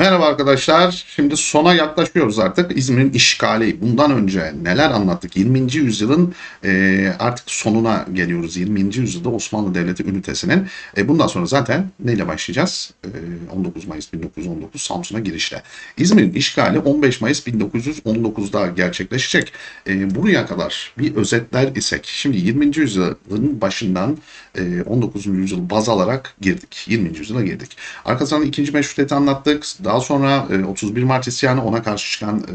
Merhaba arkadaşlar. Şimdi sona yaklaşıyoruz artık. İzmir'in işgali. Bundan önce neler anlattık? 20. yüzyılın e, artık sonuna geliyoruz. 20. yüzyılda Osmanlı Devleti ünitesinin. E, bundan sonra zaten neyle başlayacağız? E, 19 Mayıs 1919 Samsun'a girişle. İzmir'in işgali 15 Mayıs 1919'da gerçekleşecek. E, buraya kadar bir özetler isek. Şimdi 20. yüzyılın başından e, 19. yüzyıl baz alarak girdik. 20. yüzyıla girdik. Arkasından 2. Meşrutiyeti anlattık. Daha sonra e, 31 Mart isyanı ona karşı çıkan e,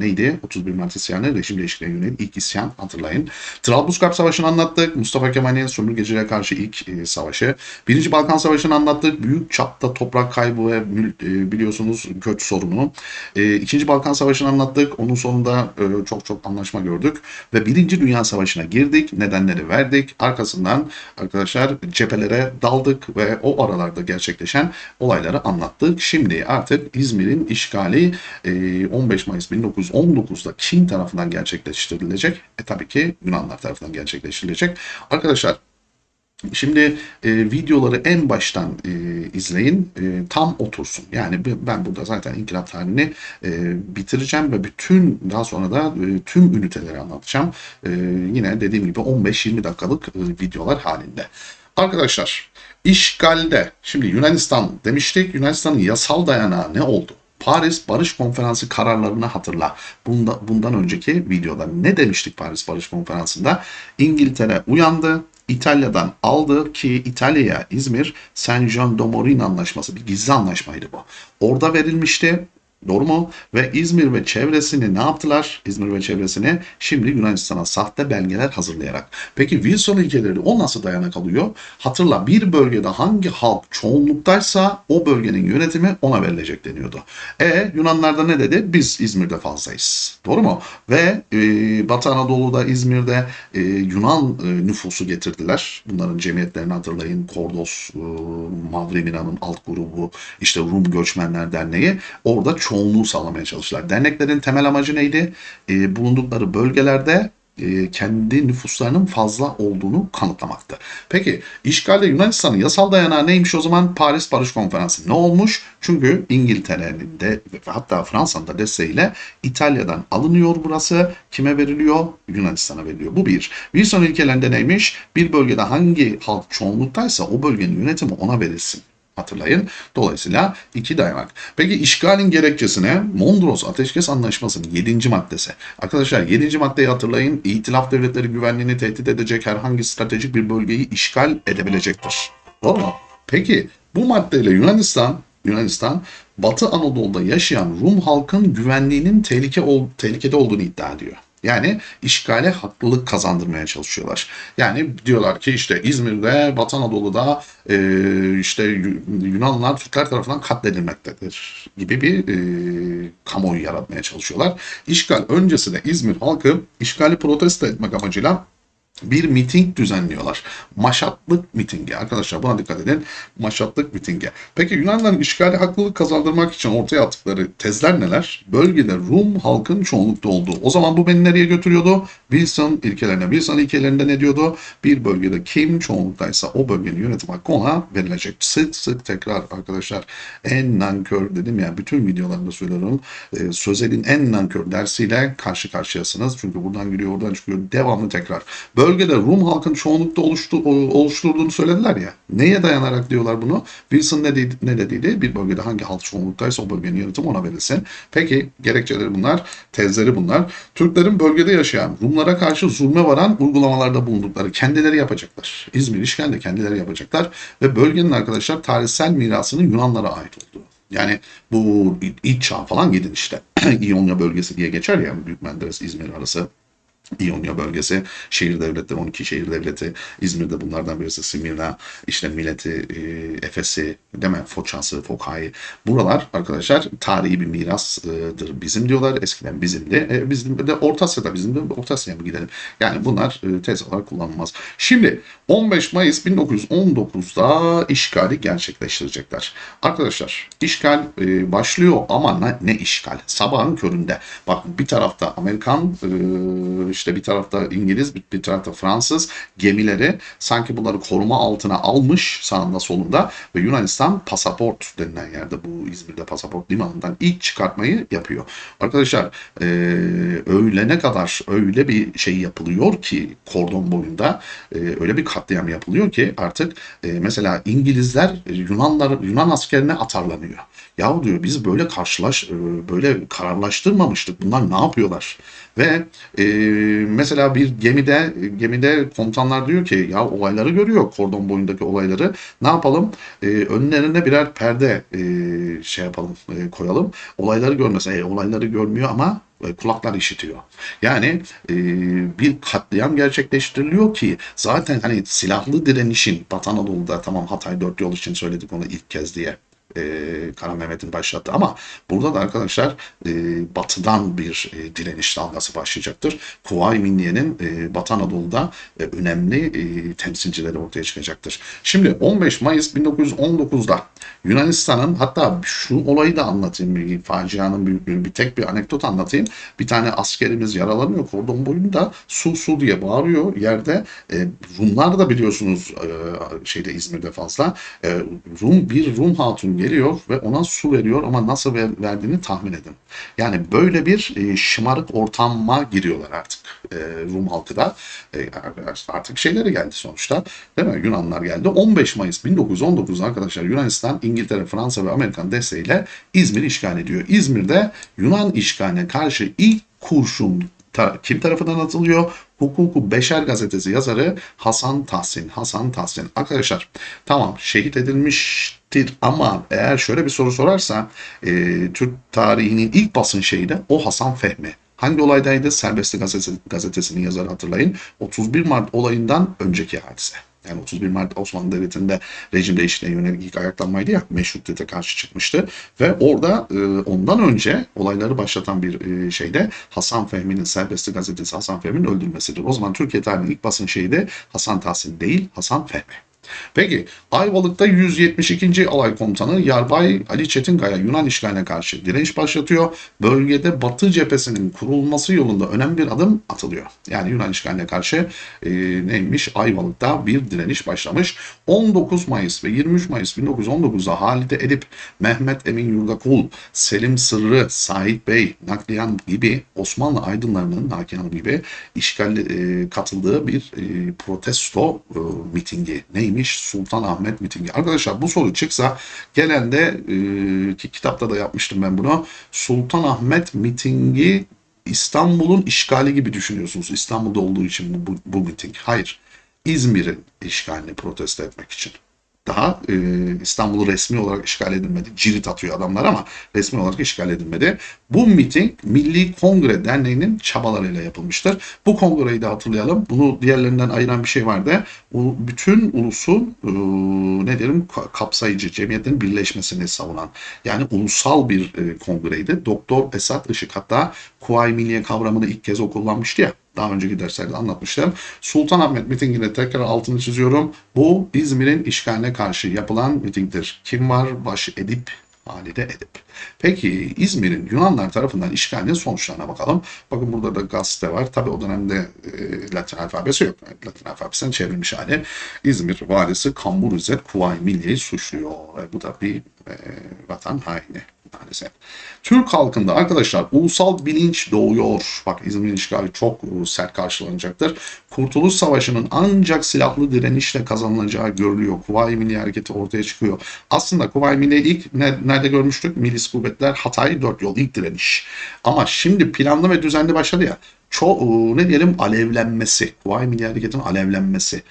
neydi? 31 Mart isyanı rejim değişikliğine yönelik ilk isyan hatırlayın. Trablusgarp Savaşı'nı anlattık. Mustafa Kemal'in sömürgecilere karşı ilk e, savaşı. Birinci Balkan Savaşı'nı anlattık. Büyük çapta toprak kaybı ve e, biliyorsunuz göç sorunu. E, İkinci Balkan Savaşı'nı anlattık. Onun sonunda e, çok çok anlaşma gördük. Ve Birinci Dünya Savaşı'na girdik. Nedenleri verdik. Arkasından arkadaşlar cephelere daldık ve o aralarda gerçekleşen olayları anlattık. Şimdi artık İzmir'in işgali e, 15 Mayıs 1919'da kim tarafından gerçekleştirilecek? E tabii ki Yunanlar tarafından gerçekleştirilecek. Arkadaşlar Şimdi e, videoları en baştan e, izleyin, e, tam otursun. Yani ben burada zaten inkılap tarihini e, bitireceğim ve bütün daha sonra da e, tüm üniteleri anlatacağım. E, yine dediğim gibi 15-20 dakikalık e, videolar halinde. Arkadaşlar, işgalde, şimdi Yunanistan demiştik, Yunanistan'ın yasal dayanağı ne oldu? Paris Barış Konferansı kararlarını hatırla. Bunda, bundan önceki videoda ne demiştik Paris Barış Konferansı'nda? İngiltere uyandı, İtalya'dan aldı ki İtalya'ya İzmir Saint Jean de Maurice anlaşması bir gizli anlaşmaydı bu. Orada verilmişti. Doğru mu? Ve İzmir ve çevresini ne yaptılar? İzmir ve çevresini şimdi Yunanistan'a sahte belgeler hazırlayarak. Peki Wilson ilkeleri o nasıl dayanak alıyor? Hatırla bir bölgede hangi halk çoğunluktaysa o bölgenin yönetimi ona verilecek deniyordu. E Yunanlar da ne dedi? Biz İzmir'de fazlayız. Doğru mu? Ve e, Batı Anadolu'da İzmir'de e, Yunan e, nüfusu getirdiler. Bunların cemiyetlerini hatırlayın. Kordos, e, Mavremina'nın alt grubu, işte Rum Göçmenler Derneği. Orada çoğunluğu sağlamaya çalıştılar. Derneklerin temel amacı neydi? E, bulundukları bölgelerde e, kendi nüfuslarının fazla olduğunu kanıtlamaktı. Peki işgalde Yunanistan'ın yasal dayanağı neymiş o zaman? Paris Barış Konferansı. Ne olmuş? Çünkü İngiltere'nin de ve hatta Fransa'nın da desteğiyle İtalya'dan alınıyor burası. Kime veriliyor? Yunanistan'a veriliyor. Bu bir. Wilson ilkelerinde neymiş? Bir bölgede hangi halk çoğunluktaysa o bölgenin yönetimi ona verilsin. Hatırlayın. Dolayısıyla iki dayanak. Peki işgalin gerekçesine Mondros Ateşkes Anlaşması'nın 7. maddesi. Arkadaşlar 7. maddeyi hatırlayın. İtilaf devletleri güvenliğini tehdit edecek herhangi stratejik bir bölgeyi işgal edebilecektir. Doğru mu? Peki bu maddeyle Yunanistan Yunanistan Batı Anadolu'da yaşayan Rum halkın güvenliğinin tehlike ol, tehlikede olduğunu iddia ediyor. Yani işgale haklılık kazandırmaya çalışıyorlar. Yani diyorlar ki işte İzmir'de, Batı Anadolu'da e, işte Yu- Yunanlılar Türkler tarafından katledilmektedir gibi bir e, kamuoyu yaratmaya çalışıyorlar. İşgal öncesinde İzmir halkı işgali protesto etmek amacıyla bir miting düzenliyorlar. Maşatlık mitingi. Arkadaşlar buna dikkat edin. Maşatlık mitingi. Peki Yunanların işgali haklılık kazandırmak için ortaya attıkları tezler neler? Bölgede Rum halkın çoğunlukta olduğu. O zaman bu beni nereye götürüyordu? Wilson ilkelerine. Wilson ilkelerinde ne diyordu? Bir bölgede kim çoğunluktaysa o bölgenin yönetim hakkı ona verilecek. Sık sık tekrar arkadaşlar. En nankör dedim ya bütün videolarımda söylüyorum. E, Sözel'in en nankör dersiyle karşı karşıyasınız. Çünkü buradan giriyor oradan çıkıyor. Devamlı tekrar. Bölgede Rum halkın çoğunlukta oluştu, oluşturduğunu söylediler ya. Neye dayanarak diyorlar bunu? Wilson ne, dedi, ne dediydi? Bir bölgede hangi halk çoğunluktaysa o bölgenin yönetimi ona verilsin. Peki gerekçeleri bunlar, tezleri bunlar. Türklerin bölgede yaşayan Rumlara karşı zulme varan uygulamalarda bulundukları kendileri yapacaklar. İzmir işgalde kendileri yapacaklar ve bölgenin arkadaşlar tarihsel mirasının Yunanlara ait olduğu. Yani bu iç çağ falan gidin işte. İonya bölgesi diye geçer ya Büyük Menderes İzmir arası. İonya bölgesi, şehir devletleri, 12 şehir devleti, İzmir'de bunlardan birisi Simirna, işte Mileti, e, Efes'i, değil mi? Foça'sı, Foka'yı. Buralar arkadaşlar tarihi bir mirastır bizim diyorlar. Eskiden bizimdi. E, bizim de Orta Asya'da bizim de Orta Asya'ya mı gidelim? Yani bunlar e, tez olarak kullanılmaz. Şimdi 15 Mayıs 1919'da işgali gerçekleştirecekler. Arkadaşlar işgal e, başlıyor ama ne, ne işgal? Sabahın köründe. Bak bir tarafta Amerikan e, işte bir tarafta İngiliz bir, bir tarafta Fransız gemileri sanki bunları koruma altına almış sağında solunda ve Yunanistan pasaport denilen yerde bu İzmir'de pasaport limanından ilk çıkartmayı yapıyor. Arkadaşlar e, öğlene kadar öyle bir şey yapılıyor ki kordon boyunda e, öyle bir katliam yapılıyor ki artık e, mesela İngilizler Yunanlar Yunan askerine atarlanıyor. Yahu diyor biz böyle karşılaş e, böyle kararlaştırmamıştık. Bunlar ne yapıyorlar? Ve e, mesela bir gemide gemide komutanlar diyor ki ya olayları görüyor kordon boyundaki olayları. Ne yapalım? E, önlerine birer perde e, şey yapalım e, koyalım. Olayları görmesin. E, olayları görmüyor ama e, kulaklar işitiyor. Yani e, bir katliam gerçekleştiriliyor ki zaten hani silahlı direnişin Batı Anadolu'da tamam Hatay dört yol için söyledik onu ilk kez diye e, Kara Mehmet'in başlattı ama burada da arkadaşlar e, batıdan bir e, direniş dalgası başlayacaktır. Kuvayi Milliye'nin e, Batı Anadolu'da e, önemli e, temsilcileri ortaya çıkacaktır. Şimdi 15 Mayıs 1919'da Yunanistan'ın hatta şu olayı da anlatayım bir facianın büyüklüğünü bir tek bir anekdot anlatayım. Bir tane askerimiz yaralanıyor kordon boyunda su su diye bağırıyor yerde. E, Rumlar da biliyorsunuz e, şeyde İzmir'de fazla. E, Rum bir Rum hatun geliyor ve ona su veriyor ama nasıl ver, verdiğini tahmin edin. Yani böyle bir e, şımarık ortama giriyorlar artık e, Rum halkı da. E, artık şeyleri geldi sonuçta. Değil mi? Yunanlar geldi. 15 Mayıs 1919'da arkadaşlar Yunanistan, İngiltere, Fransa ve Amerikan desteğiyle İzmir'i işgal ediyor. İzmir'de Yunan işgaline karşı ilk kurşun kim tarafından atılıyor? Hukuku Beşer gazetesi yazarı Hasan Tahsin. Hasan Tahsin. Arkadaşlar tamam şehit edilmiştir ama eğer şöyle bir soru sorarsa e, Türk tarihinin ilk basın şehidi o Hasan Fehmi. Hangi olaydaydı? Serbestlik gazetesi, gazetesinin yazarı hatırlayın. 31 Mart olayından önceki hadise. Yani 31 Mart Osmanlı Devleti'nde rejim değişikliğine yönelik ilk ayaklanmaydı ya meşrutiyete karşı çıkmıştı. Ve orada e, ondan önce olayları başlatan bir e, şeyde Hasan Fehmi'nin Serbestlik gazetesi Hasan Fehmi'nin öldürülmesidir. O zaman Türkiye tarihinin ilk basın şeyi Hasan Tahsin değil Hasan Fehmi. Peki Ayvalık'ta 172. Alay Komutanı Yarbay Ali Çetinkaya Yunan işgaline karşı direniş başlatıyor. Bölgede Batı cephesinin kurulması yolunda önemli bir adım atılıyor. Yani Yunan işgaline karşı e, neymiş Ayvalık'ta bir direniş başlamış. 19 Mayıs ve 23 Mayıs 1919'da Halide Edip, Mehmet Emin Yurdakul, Selim Sırrı, Sait Bey, Nakliyan gibi Osmanlı aydınlarının Hanım gibi işgal e, katıldığı bir e, protesto e, mitingi. Neymiş? Sultanahmet mitingi. Arkadaşlar bu soru çıksa genelde e, ki kitapta da yapmıştım ben bunu. Sultanahmet mitingi İstanbul'un işgali gibi düşünüyorsunuz. İstanbul'da olduğu için bu, bu, bu miting. Hayır. İzmir'in işgalini protesto etmek için. Daha e, İstanbul'u resmi olarak işgal edilmedi. Cirit atıyor adamlar ama resmi olarak işgal edilmedi. Bu miting Milli Kongre Derneği'nin çabalarıyla yapılmıştır. Bu kongreyi de hatırlayalım. Bunu diğerlerinden ayıran bir şey vardı. Bu bütün ulusun e, ne ka- kapsayıcı cemiyetlerin birleşmesini savunan yani ulusal bir e, kongreydi. Doktor Esat Işık hatta Kuvayi Milliye kavramını ilk kez o kullanmıştı ya. Daha önceki derslerde anlatmıştım. Sultanahmet mitinginde tekrar altını çiziyorum. Bu İzmir'in işgaline karşı yapılan mitingdir. Kim var? Baş Edip Halide Edip. Peki İzmir'in Yunanlar tarafından işgalinin sonuçlarına bakalım. Bakın burada da gazete var. Tabi o dönemde e, Latin alfabesi yok. Latin alfabesinin çevrilmiş hali. İzmir valisi Kambur İzzet Kuvayi suçluyor. E, bu da bir e, vatan haini maalesef. Türk halkında arkadaşlar ulusal bilinç doğuyor. Bak İzmir'in işgali çok e, sert karşılanacaktır. Kurtuluş Savaşı'nın ancak silahlı direnişle kazanılacağı görülüyor. Kuvayi Milliye Hareketi ortaya çıkıyor. Aslında Kuvayi Milliye ilk ne- nerede görmüştük? Milis Kuvvetler Hatay dört yol ilk direniş. Ama şimdi planlı ve düzenli başladı ya çok ne diyelim alevlenmesi, Kuvayi Milliye Hareketi'nin alevlenmesi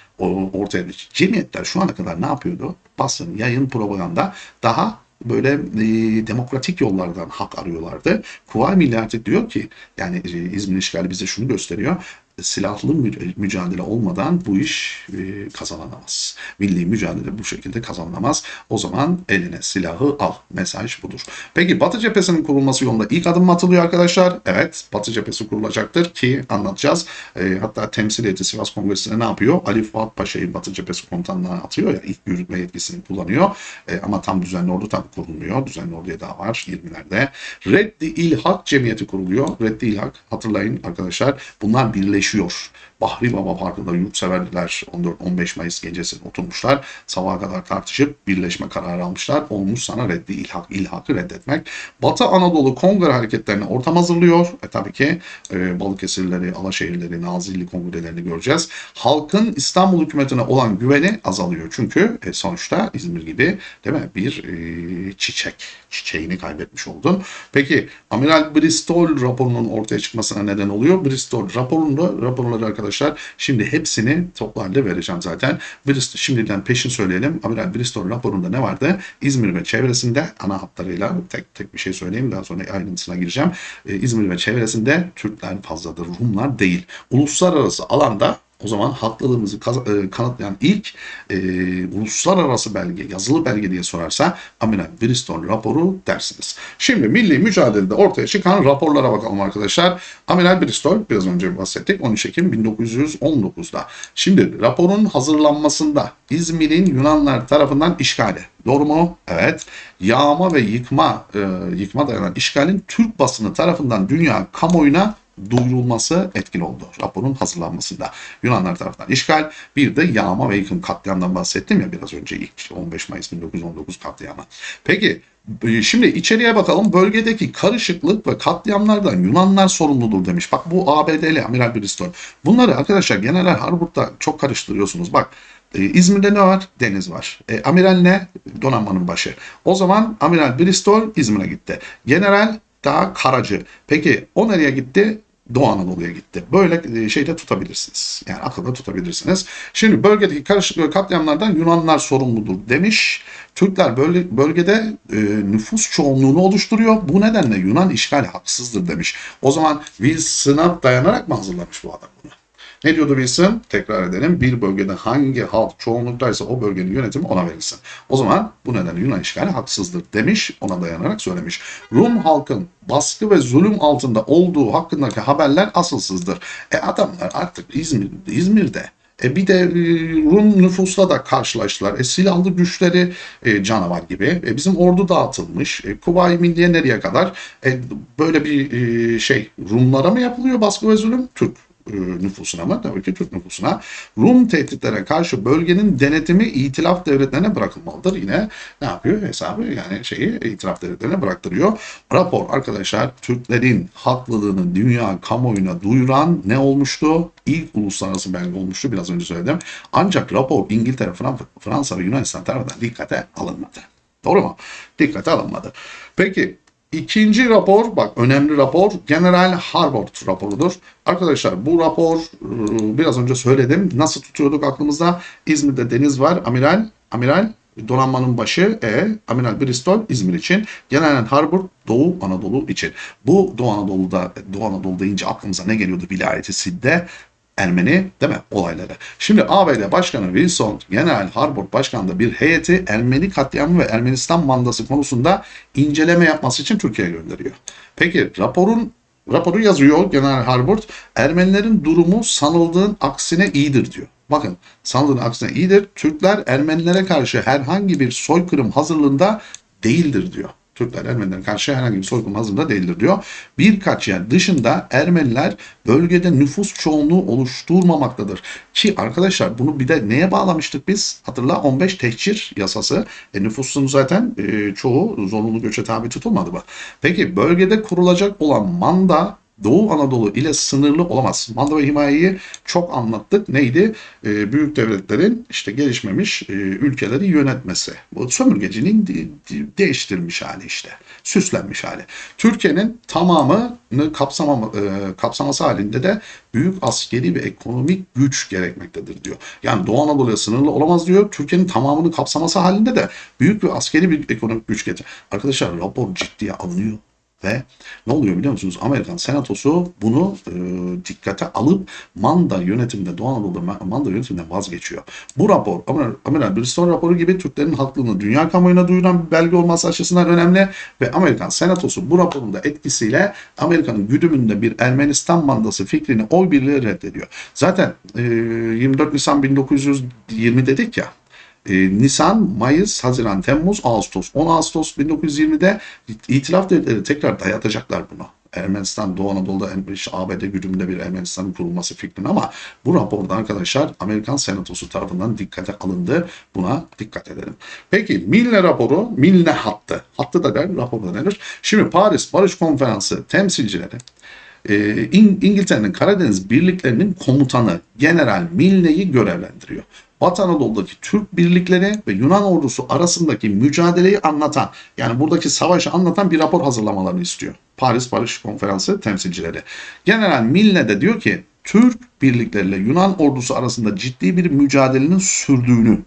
ortaya çıktı. Cemiyetler şu ana kadar ne yapıyordu? Basın, yayın, propaganda daha böyle e, demokratik yollardan hak arıyorlardı. Kuvayi Milliye Hareket diyor ki yani e, İzmir işgali bize şunu gösteriyor. Silahlı mü- mücadele olmadan bu iş e, kazanılamaz. Milli mücadele bu şekilde kazanılamaz. O zaman eline silahı al. Mesaj budur. Peki Batı cephesinin kurulması yolunda ilk adım mı atılıyor arkadaşlar? Evet. Batı cephesi kurulacaktır ki anlatacağız. E, hatta temsil heyeti Sivas Kongresi'ne ne yapıyor? Ali Fuat Paşa'yı Batı cephesi komutanlığına atıyor ya ilk yürütme yetkisini kullanıyor. E, ama tam düzenli ordu tabii kurulmuyor. Düzenli orduya daha var 20'lerde. Reddi İlhak Cemiyeti kuruluyor. Reddi İlhak hatırlayın arkadaşlar bunlar birleşiyor gerçekleşiyor. Bahri Baba Parkı'nda yurtseverler 14-15 Mayıs gecesi oturmuşlar. Sabaha kadar tartışıp birleşme kararı almışlar. Olmuş sana reddi ilhak, ilhakı reddetmek. Batı Anadolu kongre hareketlerine ortam hazırlıyor. E tabii ki e, Balıkesirleri, Alaşehirleri, Nazilli kongrelerini göreceğiz. Halkın İstanbul hükümetine olan güveni azalıyor. Çünkü e, sonuçta İzmir gibi değil mi bir e, çiçek, çiçeğini kaybetmiş oldun. Peki Amiral Bristol raporunun ortaya çıkmasına neden oluyor. Bristol raporunda raporları arkadaşlar şimdi hepsini toplu halde vereceğim zaten. Bristol, şimdiden peşin söyleyelim. Amiral Bristol raporunda ne vardı? İzmir ve çevresinde ana hatlarıyla tek tek bir şey söyleyeyim daha sonra ayrıntısına gireceğim. Ee, İzmir ve çevresinde Türkler fazladır, Rumlar değil. Uluslararası alanda o zaman haklılığımızı e, kanıtlayan ilk e, uluslararası belge, yazılı belge diye sorarsa Amiral Bristol raporu dersiniz. Şimdi milli mücadelede ortaya çıkan raporlara bakalım arkadaşlar. Amiral Bristol biraz önce bahsettik 13 Ekim 1919'da. Şimdi raporun hazırlanmasında İzmir'in Yunanlar tarafından işgali. Doğru mu? Evet. Yağma ve yıkma e, yıkma dayanan işgalin Türk basını tarafından dünya kamuoyuna duyurulması etkili oldu raporun hazırlanmasında. Yunanlar tarafından işgal, bir de yağma ve yıkım katliamdan bahsettim ya biraz önce ilk 15 Mayıs 1919 katliamı. Peki e, şimdi içeriye bakalım. Bölgedeki karışıklık ve katliamlardan Yunanlar sorumludur demiş. Bak bu ABD'li Amiral Bristol. Bunları arkadaşlar General Harburg'da çok karıştırıyorsunuz. Bak e, İzmir'de ne var? Deniz var. E, amiral ne? Donanmanın başı. O zaman Amiral Bristol İzmir'e gitti. General daha Karacı. Peki o nereye gitti? Doğu Anadolu'ya gitti. Böyle e, şeyde tutabilirsiniz. Yani akılda tutabilirsiniz. Şimdi bölgedeki karışıklık ve katliamlardan Yunanlar sorumludur demiş. Türkler bölge, bölgede e, nüfus çoğunluğunu oluşturuyor. Bu nedenle Yunan işgali haksızdır demiş. O zaman Wilson'a dayanarak mı hazırlamış bu adam bunu? Ne diyordu Wilson? Tekrar edelim. Bir bölgede hangi halk çoğunluktaysa o bölgenin yönetimi ona verilsin. O zaman bu nedenle Yunan işgali haksızdır demiş. Ona dayanarak söylemiş. Rum halkın baskı ve zulüm altında olduğu hakkındaki haberler asılsızdır. E adamlar artık İzmir, İzmir'de e bir de e, Rum nüfusla da karşılaştılar. E silahlı güçleri e, canavar gibi. E bizim ordu dağıtılmış. E, Kuvayi Milliye nereye kadar? E, böyle bir e, şey Rumlara mı yapılıyor baskı ve zulüm? Türk nüfusuna mı? Tabii ki Türk nüfusuna. Rum tehditlere karşı bölgenin denetimi itilaf devletlerine bırakılmalıdır. Yine ne yapıyor? Hesabı yani şeyi itilaf devletlerine bıraktırıyor. Rapor arkadaşlar Türklerin haklılığını dünya kamuoyuna duyuran ne olmuştu? İlk uluslararası belge olmuştu. Biraz önce söyledim. Ancak rapor İngiltere, Fran- Fransa ve Yunanistan tarafından dikkate alınmadı. Doğru mu? Dikkate alınmadı. Peki İkinci rapor, bak önemli rapor, General Harbord raporudur. Arkadaşlar bu rapor e, biraz önce söyledim. Nasıl tutuyorduk aklımızda? İzmir'de deniz var. Amiral, amiral donanmanın başı E, Amiral Bristol İzmir için. General Harbord Doğu Anadolu için. Bu Doğu Anadolu'da, Doğu Anadolu deyince aklımıza ne geliyordu? Vilayeti Sid'de Ermeni değil mi olayları. Şimdi ABD Başkanı Wilson, General Harbord Başkanı bir heyeti Ermeni katliamı ve Ermenistan mandası konusunda inceleme yapması için Türkiye'ye gönderiyor. Peki raporun raporu yazıyor General Harbord. Ermenilerin durumu sanıldığın aksine iyidir diyor. Bakın sanıldığın aksine iyidir. Türkler Ermenilere karşı herhangi bir soykırım hazırlığında değildir diyor. Türkler Ermenilere karşı herhangi bir soykırım hazırda değildir diyor. Birkaç yer dışında Ermeniler bölgede nüfus çoğunluğu oluşturmamaktadır. Ki arkadaşlar bunu bir de neye bağlamıştık biz? Hatırla 15 tehcir yasası. E, nüfusun zaten e, çoğu zorunlu göçe tabi tutulmadı mı? Peki bölgede kurulacak olan manda Doğu Anadolu ile sınırlı olamaz. Manda ve himayeyi çok anlattık. Neydi? Ee, büyük devletlerin işte gelişmemiş e, ülkeleri yönetmesi. Bu sömürgecinin de- de- değiştirilmiş hali işte. Süslenmiş hali. Türkiye'nin tamamını kapsama, e, kapsaması halinde de büyük askeri ve ekonomik güç gerekmektedir diyor. Yani Doğu Anadolu'ya sınırlı olamaz diyor. Türkiye'nin tamamını kapsaması halinde de büyük bir askeri bir ekonomik güç getir. Arkadaşlar rapor ciddiye alınıyor. Ve ne oluyor biliyor musunuz? Amerikan senatosu bunu e, dikkate alıp Manda yönetiminde, Doğu Anadolu'da Ma- Manda yönetiminden vazgeçiyor. Bu rapor, Amiral, Bristol raporu gibi Türklerin haklılığını dünya kamuoyuna duyuran bir belge olması açısından önemli ve Amerikan senatosu bu raporun da etkisiyle Amerika'nın güdümünde bir Ermenistan mandası fikrini oy birliği reddediyor. Zaten e, 24 Nisan 1920 dedik ya, e, Nisan, Mayıs, Haziran, Temmuz, Ağustos. 10 Ağustos 1920'de itilaf devletleri tekrar dayatacaklar bunu. Ermenistan, Doğu Anadolu'da işte ABD güdümünde bir Ermenistan'ın kurulması fikrini ama bu raporda arkadaşlar Amerikan Senatosu tarafından dikkate alındı. Buna dikkat edelim. Peki Milne raporu, Milne hattı. Hattı da der, raporu da denir. Şimdi Paris Barış Konferansı temsilcileri e, İng- İngiltere'nin Karadeniz birliklerinin komutanı General Milne'yi görevlendiriyor. Batı Anadolu'daki Türk birlikleri ve Yunan ordusu arasındaki mücadeleyi anlatan, yani buradaki savaşı anlatan bir rapor hazırlamalarını istiyor. Paris Barış Konferansı temsilcileri. General Milne de diyor ki, Türk birlikleriyle Yunan ordusu arasında ciddi bir mücadelenin sürdüğünü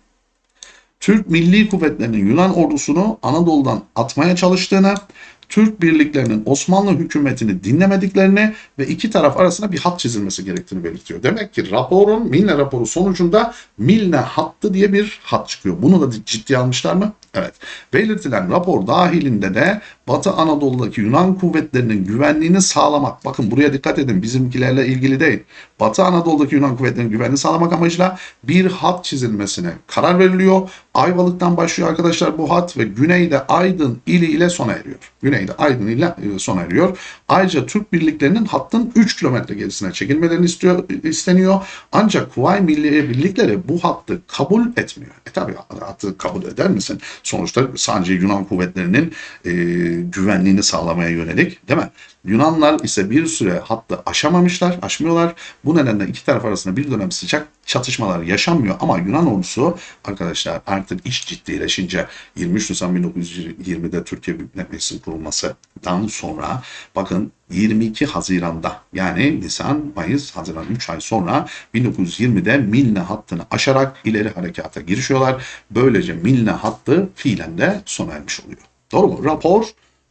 Türk Milli Kuvvetleri'nin Yunan ordusunu Anadolu'dan atmaya çalıştığını, Türk birliklerinin Osmanlı hükümetini dinlemediklerini ve iki taraf arasında bir hat çizilmesi gerektiğini belirtiyor. Demek ki raporun, Milne raporu sonucunda Milne hattı diye bir hat çıkıyor. Bunu da ciddiye almışlar mı? Evet. Belirtilen rapor dahilinde de Batı Anadolu'daki Yunan kuvvetlerinin güvenliğini sağlamak. Bakın buraya dikkat edin bizimkilerle ilgili değil. Batı Anadolu'daki Yunan kuvvetlerinin güvenliğini sağlamak amacıyla bir hat çizilmesine karar veriliyor. Ayvalık'tan başlıyor arkadaşlar bu hat ve güneyde Aydın ili ile sona eriyor. Güneyde Aydın ile e, sona eriyor. Ayrıca Türk birliklerinin hattın 3 kilometre gerisine çekilmelerini istiyor, isteniyor. Ancak Kuvayi Milliye birlikleri bu hattı kabul etmiyor. E tabi hattı kabul eder misin? Sonuçta sadece Yunan kuvvetlerinin e, güvenliğini sağlamaya yönelik değil mi? Yunanlar ise bir süre hattı aşamamışlar, aşmıyorlar. Bu nedenle iki taraf arasında bir dönem sıcak çatışmalar yaşanmıyor ama Yunan ordusu arkadaşlar artık iş ciddileşince 23 Nisan 1920'de Türkiye Büyük Millet Meclisi'nin kurulmasından sonra bakın 22 Haziran'da yani Nisan, Mayıs, Haziran 3 ay sonra 1920'de Milne hattını aşarak ileri harekata girişiyorlar. Böylece Milne hattı fiilen de sona ermiş oluyor. Doğru mu? Rapor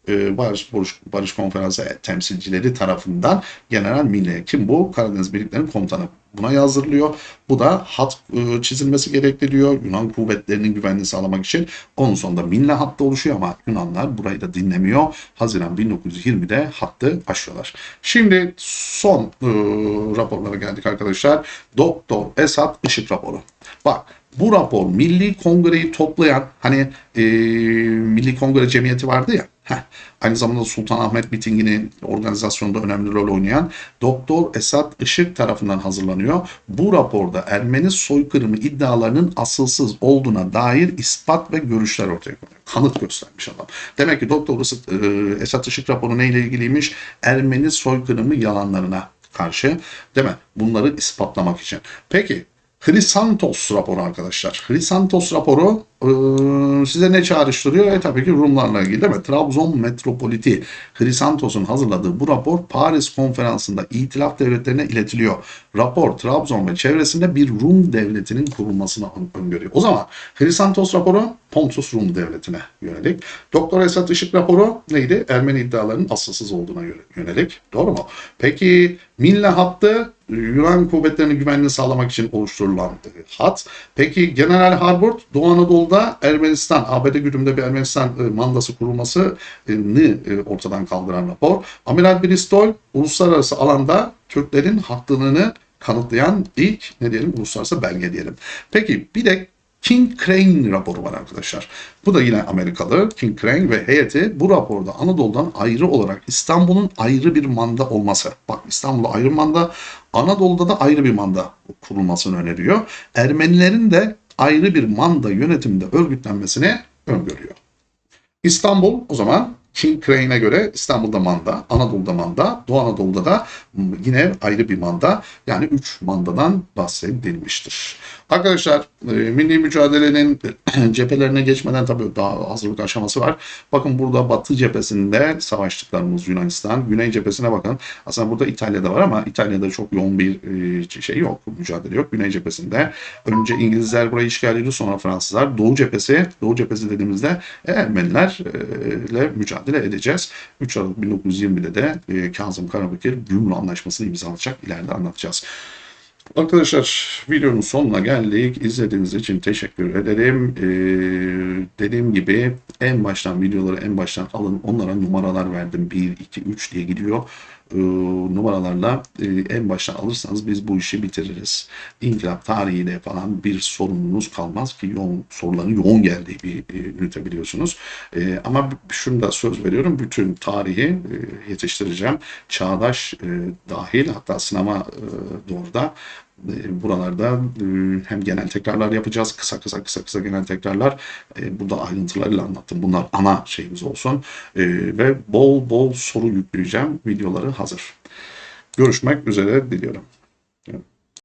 e, Barış, Barış, Barış Konferansı temsilcileri tarafından General Milne kim bu? Karadeniz Birliklerinin komutanı buna yazdırılıyor. Bu da hat e, çizilmesi gerektiriyor Yunan kuvvetlerinin güvenliğini sağlamak için. Onun sonunda Milne hattı oluşuyor ama Yunanlar burayı da dinlemiyor. Haziran 1920'de hattı aşıyorlar. Şimdi son e, raporlara geldik arkadaşlar. Doktor Esat Işık raporu. Bak bu rapor Milli Kongre'yi toplayan hani e, Milli Kongre Cemiyeti vardı ya heh, aynı zamanda Sultanahmet mitinginin organizasyonunda önemli rol oynayan Doktor Esat Işık tarafından hazırlanıyor. Bu raporda Ermeni soykırımı iddialarının asılsız olduğuna dair ispat ve görüşler ortaya koyuyor. Kanıt göstermiş adam. Demek ki Doktor e, Esat Işık raporu neyle ilgiliymiş? Ermeni soykırımı yalanlarına karşı değil mi? Bunları ispatlamak için. Peki Hrisantos raporu arkadaşlar. Hrisantos raporu size ne çağrıştırıyor? E tabii ki Rumlarla ilgili değil mi? Trabzon Metropoliti Hrisantos'un hazırladığı bu rapor Paris konferansında itilaf devletlerine iletiliyor. Rapor Trabzon ve çevresinde bir Rum devletinin kurulmasını öngörüyor. O zaman Hrisantos raporu Pontus Rum devletine yönelik. Doktor Esat Işık raporu neydi? Ermeni iddialarının asılsız olduğuna yönelik. Doğru mu? Peki Milne hattı Yunan kuvvetlerinin güvenliğini sağlamak için oluşturulan hat. Peki General Harbord Doğu Anadolu'da Ermenistan, ABD güdümünde bir Ermenistan e, mandası kurulmasını e, ortadan kaldıran rapor. Amiral Bristol uluslararası alanda Türklerin haklılığını kanıtlayan ilk ne diyelim uluslararası belge diyelim. Peki bir de King Crane raporu var arkadaşlar. Bu da yine Amerikalı King Crane ve heyeti bu raporda Anadolu'dan ayrı olarak İstanbul'un ayrı bir manda olması. Bak İstanbul'da ayrı manda, Anadolu'da da ayrı bir manda kurulmasını öneriyor. Ermenilerin de ayrı bir manda yönetiminde örgütlenmesini öngörüyor. İstanbul o zaman King Crane'e göre İstanbul'da manda, Anadolu'da manda, Doğu Anadolu'da da yine ayrı bir manda yani 3 mandadan bahsedilmiştir. Arkadaşlar e, milli mücadelenin cephelerine geçmeden tabii daha hazırlık aşaması var. Bakın burada Batı cephesinde savaştıklarımız Yunanistan. Güney cephesine bakın. Aslında burada İtalya'da var ama İtalya'da çok yoğun bir e, şey yok. Mücadele yok. Güney cephesinde. Önce İngilizler burayı işgal ediyor sonra Fransızlar. Doğu cephesi, Doğu cephesi dediğimizde Ermenilerle mücadele mücadele edeceğiz. 3 Aralık 1920'de de e, Kazım Karabekir Gümrü Anlaşması'nı imzalayacak. İleride anlatacağız. Arkadaşlar videonun sonuna geldik. İzlediğiniz için teşekkür ederim. Ee, dediğim gibi en baştan videoları en baştan alın. Onlara numaralar verdim. 1, 2, 3 diye gidiyor. Ee, numaralarla e, en baştan alırsanız biz bu işi bitiririz. İnkılap tarihiyle falan bir sorununuz kalmaz ki yoğun soruların yoğun geldiği bir e, ünite biliyorsunuz. E, ama şunu da söz veriyorum. Bütün tarihi e, yetiştireceğim. Çağdaş e, dahil hatta sınava e, doğru da e, buralarda e, hem genel tekrarlar yapacağız. Kısa kısa kısa kısa genel tekrarlar. E, Burada ayrıntılarıyla anlattım. Bunlar ana şeyimiz olsun. E, Ve bol bol soru yükleyeceğim. Videoları hazır. Görüşmek üzere diliyorum.